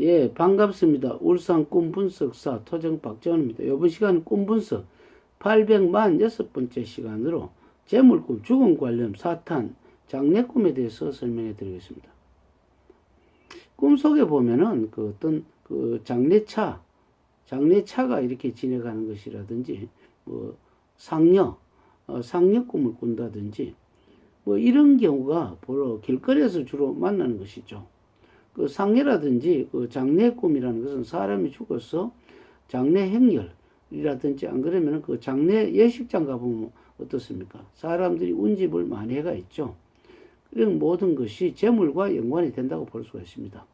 예, 반갑습니다. 울산 꿈 분석사 토정 박정원입니다. 이번 시간은 꿈분석 846번째 시간으로 재물꿈, 죽음 관련 사탄, 장래꿈에 대해서 설명해 드리겠습니다. 꿈속에 보면은 그 어떤 그 장래차, 장래차가 이렇게 지내가는 것이라든지 뭐 상녀, 어, 상녀 꿈을 꾼다든지 뭐 이런 경우가 보러 길거리에서 주로 만나는 것이죠. 그 상해라든지 그 장래 꿈이라는 것은 사람이 죽어서 장래 행렬이라든지 안 그러면 그 장래 예식장 가보면 어떻습니까? 사람들이 운집을 많이 해가 있죠. 이런 모든 것이 재물과 연관이 된다고 볼 수가 있습니다.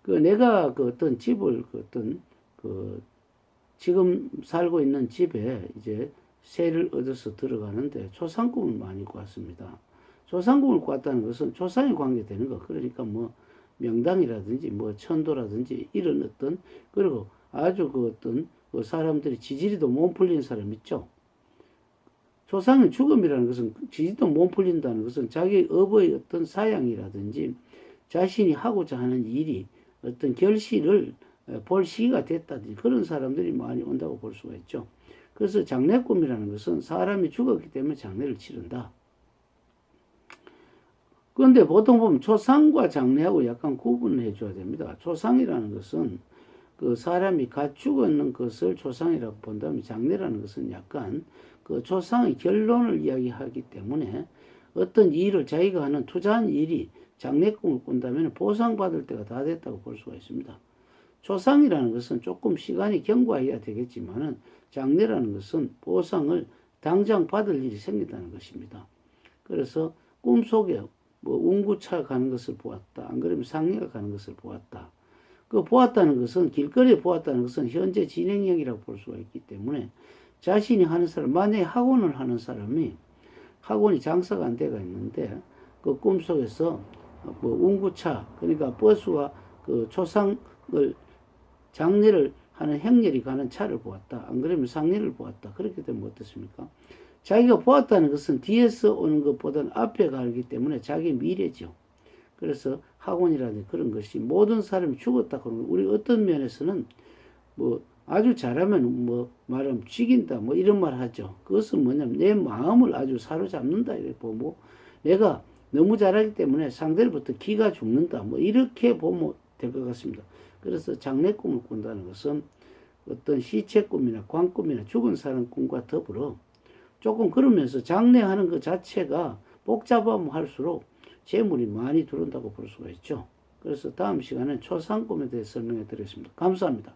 그 내가 그 어떤 집을 그 어떤 그 지금 살고 있는 집에 이제 세를 얻어서 들어가는데 초상꿈을 많이 꿨습니다. 초상꿈을 꿨다는 것은 초상에 관계되는 거. 그러니까 뭐 명당이라든지 뭐 천도라든지 이런 어떤 그리고 아주 그 어떤 그 사람들이 지지리도 못 풀리는 사람 있죠. 조상의 죽음이라는 것은 지지도 못 풀린다는 것은 자기 업의 어떤 사양이라든지 자신이 하고자 하는 일이 어떤 결실을 볼 시기가 됐다든지 그런 사람들이 많이 온다고 볼 수가 있죠. 그래서 장례꿈이라는 것은 사람이 죽었기 때문에 장례를 치른다. 그런데 보통 보면 초상과 장례하고 약간 구분을 해줘야 됩니다. 초상이라는 것은 그 사람이 갖추고 있는 것을 초상이라고 본다면 장례라는 것은 약간 그 초상의 결론을 이야기하기 때문에 어떤 일을 자기가 하는 투자한 일이 장례꿈을 꾼다면 보상받을 때가 다 됐다고 볼 수가 있습니다. 초상이라는 것은 조금 시간이 경과해야 되겠지만은 장례라는 것은 보상을 당장 받을 일이 생긴다는 것입니다. 그래서 꿈속에 뭐 운구차 가는 것을 보았다. 안 그러면 상해가 가는 것을 보았다. 그 보았다는 것은 길거리에 보았다는 것은 현재 진행형이라고 볼 수가 있기 때문에 자신이 하는 사람 만약에 학원을 하는 사람이 학원이 장사가 안 돼가 있는데 그 꿈속에서 뭐 운구차 그러니까 버스와 그 초상을 장례를 하는 행렬이 가는 차를 보았다. 안 그러면 상례를 보았다. 그렇게 되면 어떻습니까? 자기가 보았다는 것은 뒤에서 오는 것보다는 앞에 가기 때문에 자기 미래죠. 그래서 학원이라든지 그런 것이 모든 사람이 죽었다 그러는 거. 우리 어떤 면에서는 뭐 아주 잘하면 뭐 말하면 죽인다 뭐 이런 말 하죠. 그것은 뭐냐면 내 마음을 아주 사로잡는다 이렇게 보고 내가 너무 잘하기 때문에 상대로부터 기가 죽는다 뭐 이렇게 보면 될 것 같습니다. 그래서 장래 꿈을 꾼다는 것은 어떤 시체 꿈이나 광 꿈이나 죽은 사람 꿈과 더불어 조금 그러면서 장례하는 것 자체가 복잡하면 할수록 재물이 많이 들어온다고 볼 수가 있죠. 그래서 다음 시간에 초상 꿈에 대해 설명해 드리겠습니다. 감사합니다.